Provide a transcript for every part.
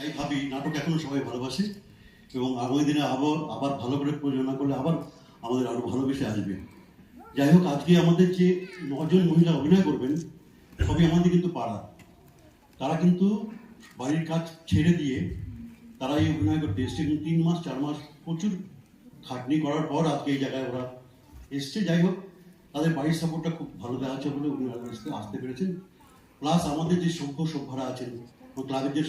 তাই ভাবি, নাটক এখনও সবাই ভালোবাসে এবং আগামী দিনে আবার আবার ভালো করে প্রযোজনা করলে আবার আমাদের আরও ভালোবেসে আসবে। যাই হোক, আজকে আমাদের যে নজন মহিলা অভিনয় করবেন, সবই আমাদের কিন্তু পাড়া। তারা কিন্তু বাড়ির কাজ ছেড়ে দিয়ে তারা এই অভিনয় করতে এসছে এবং তিন মাস, চার মাস প্রচুর খাটনি করার পর আজকে এই জায়গায় ওরা এসছে। যাই হোক, তাদের বাড়ির সাপোর্টটা খুব ভালো দেওয়া আছে বলে উনি আসতে পেরেছেন। প্লাস আমাদের যে সভ্য সভ্যরা আছেন ক্লাবের যে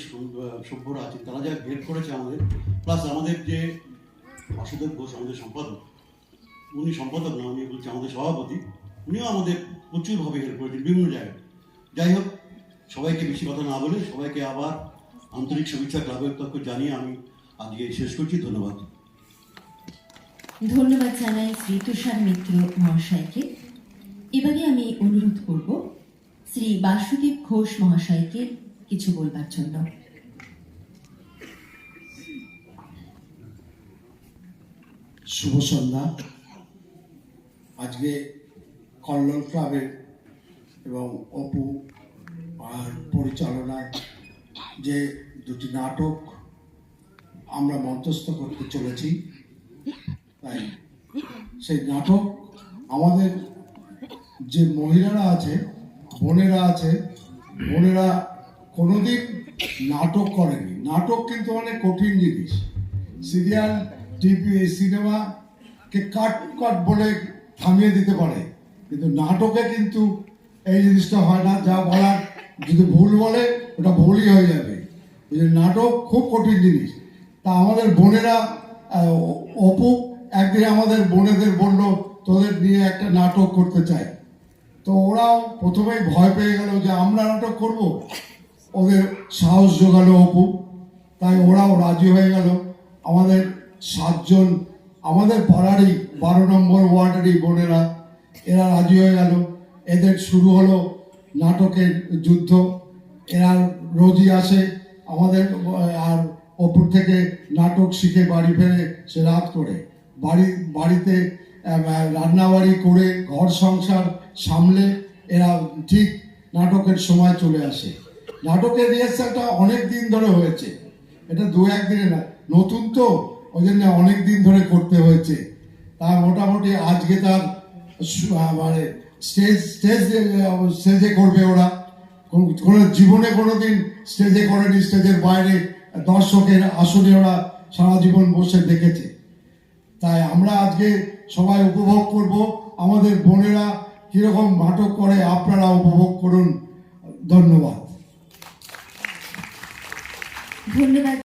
সভ্যরা আছেন তারা যা হেল্প করেছে আমাদের। প্লাস আমাদের যে বাসুদেব ঘোষ আমাদের সম্পাদক, উনি সম্পাদক না, উনি বলছি আমাদের সভাপতি, উনিও আমাদের প্রচুরভাবে হেল্প করেছেন বিভিন্ন জায়গায়। যাই হোক, সবাইকে বেশি কথা না বলে সবাইকে আবার আন্তরিক শুভেচ্ছা ক্লাবের তরফ জানিয়ে আমি আজকে শেষ করছি। ধন্যবাদ। ধন্যবাদ জানাই শ্রী তুষার মিত্র মহাশয়কে। এবারে আমি অনুরোধ করব, শ্রী বাসুদেব ঘোষ মহাশয়কে কিছু বলবার জন্য। শুভ সন্ধ্যা। আজকে কল্লোল ক্লাবের এবং অপু আর পরিচালনায় যে দুটি নাটক আমরা মঞ্চস্থ করতে চলেছি, তাই সেই নাটক আমাদের যে মহিলারা আছে, বোনেরা আছে, বোনেরা কোনোদিন নাটক করেনি। নাটক কিন্তু অনেক কঠিন জিনিস। সিরিয়াল, টিভি সিনেমাকে কাট কাট বলে থামিয়ে দিতে পারে। কিন্তু নাটকে কিন্তু এই জিনিসটা হয় না। যা বলার যদি ভুল বলে, ওটা ভুলই হয়ে যাবে। নাটক খুব কঠিন জিনিস। তা আমাদের বোনেরা অপু একদিন আমাদের বোনেদের বলল, তোদের নিয়ে একটা নাটক করতে চাই। তো ওরাও প্রথমেই ভয় পেয়ে গেল যে, আমরা নাটক করব? ওদের সাহস জোগালো অপু। তাই ওরাও রাজি হয়ে গেল। আমাদের সাতজন, আমাদের পাড়ারই বারো নম্বর ওয়ার্ডেরই বোনেরা, এরা রাজি হয়ে গেল। এদের শুরু হলো নাটকের যুদ্ধ। এরা রোজই আসে আমাদের, আর ওপর থেকে নাটক শিখে বাড়ি ফেরে সে রাত করে। বাড়ি, বাড়িতে রান্নাবাড়ি করে, ঘর সংসার সামলে এরা ঠিক নাটকের সময় চলে আসে। নাটকের রিহার্সালটা অনেক দিন ধরে হয়েছে। এটা দু এক একদিনে না, নতুন তো ওই জন্য অনেক দিন ধরে করতে হয়েছে। তা মোটামুটি আজকে তার মানে স্টেজ স্টেজ স্টেজে করবে ওরা। কোনো জীবনে কোনো দিন স্টেজে করেনি স্টেজের বাইরে দর্শকের আসনে ওরা সারা জীবন বসে দেখেছে। তাই আমরা আজকে সবাই উপভোগ করব। আমাদের বোনেরা কীরকম নাটক করে, আপনারা উপভোগ করুন। ধন্যবাদ। ধন্যবাদ